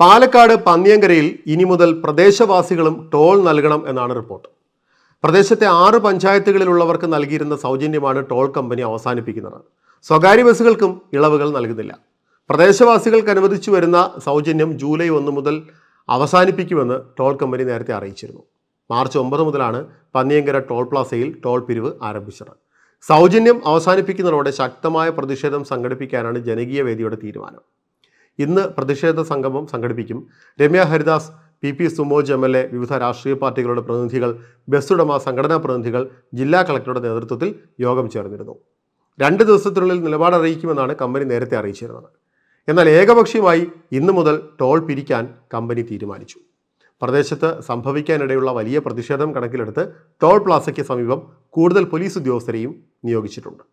പാലക്കാട് പന്നിയങ്കരയിൽ ഇനി മുതൽ പ്രദേശവാസികളും ടോൾ നൽകണം എന്നാണ് റിപ്പോർട്ട്. പ്രദേശത്തെ ആറ് പഞ്ചായത്തുകളിലുള്ളവർക്ക് നൽകിയിരുന്ന സൗജന്യമാണ് ടോൾ കമ്പനി അവസാനിപ്പിക്കുന്നത്. സ്വകാര്യ ബസ്സുകൾക്കും ഇളവുകൾ നൽകുന്നില്ല. പ്രദേശവാസികൾക്ക് അനുവദിച്ചു വരുന്ന സൗജന്യം ജൂലൈ ഒന്ന് മുതൽ അവസാനിപ്പിക്കുമെന്ന് ടോൾ കമ്പനി നേരത്തെ അറിയിച്ചിരുന്നു. മാർച്ച് ഒമ്പത് മുതലാണ് പന്നിയങ്കര ടോൾ പ്ലാസയിൽ ടോൾ പിരിവ് ആരംഭിച്ചത്. സൗജന്യം അവസാനിപ്പിക്കുന്നതോടെ ശക്തമായ പ്രതിഷേധം സംഘടിപ്പിക്കാനാണ് ജനകീയ വേദിയുടെ തീരുമാനം. ഇന്ന് പ്രതിഷേധ സംഗമം സംഘടിപ്പിക്കും. Ramya Haridas P P Sumoj M L A വിവിധ രാഷ്ട്രീയ പാർട്ടികളുടെ പ്രതിനിധികൾ ബസ്സുടമ സംഘടനാ പ്രതിനിധികൾ ജില്ലാ കളക്ടറുടെ നേതൃത്വത്തിൽ യോഗം ചേർന്നിരുന്നു. രണ്ട് ദിവസത്തിനുള്ളിൽ നിലപാട് അറിയിക്കുമെന്നാണ് കമ്പനി നേരത്തെ അറിയിച്ചിരുന്നത്. എന്നാൽ ഏകപക്ഷീയമായി ഇന്നു മുതൽ ടോൾ പിരിക്കാൻ കമ്പനി തീരുമാനിച്ചു. പ്രദേശത്ത് സംഭവിക്കാനിടയുള്ള വലിയ പ്രതിഷേധം കണക്കിലെടുത്ത് ടോൾ പ്ലാസയ്ക്ക് സമീപം കൂടുതൽ പോലീസ് ഉദ്യോഗസ്ഥരെയും നിയോഗിച്ചിട്ടുണ്ട്.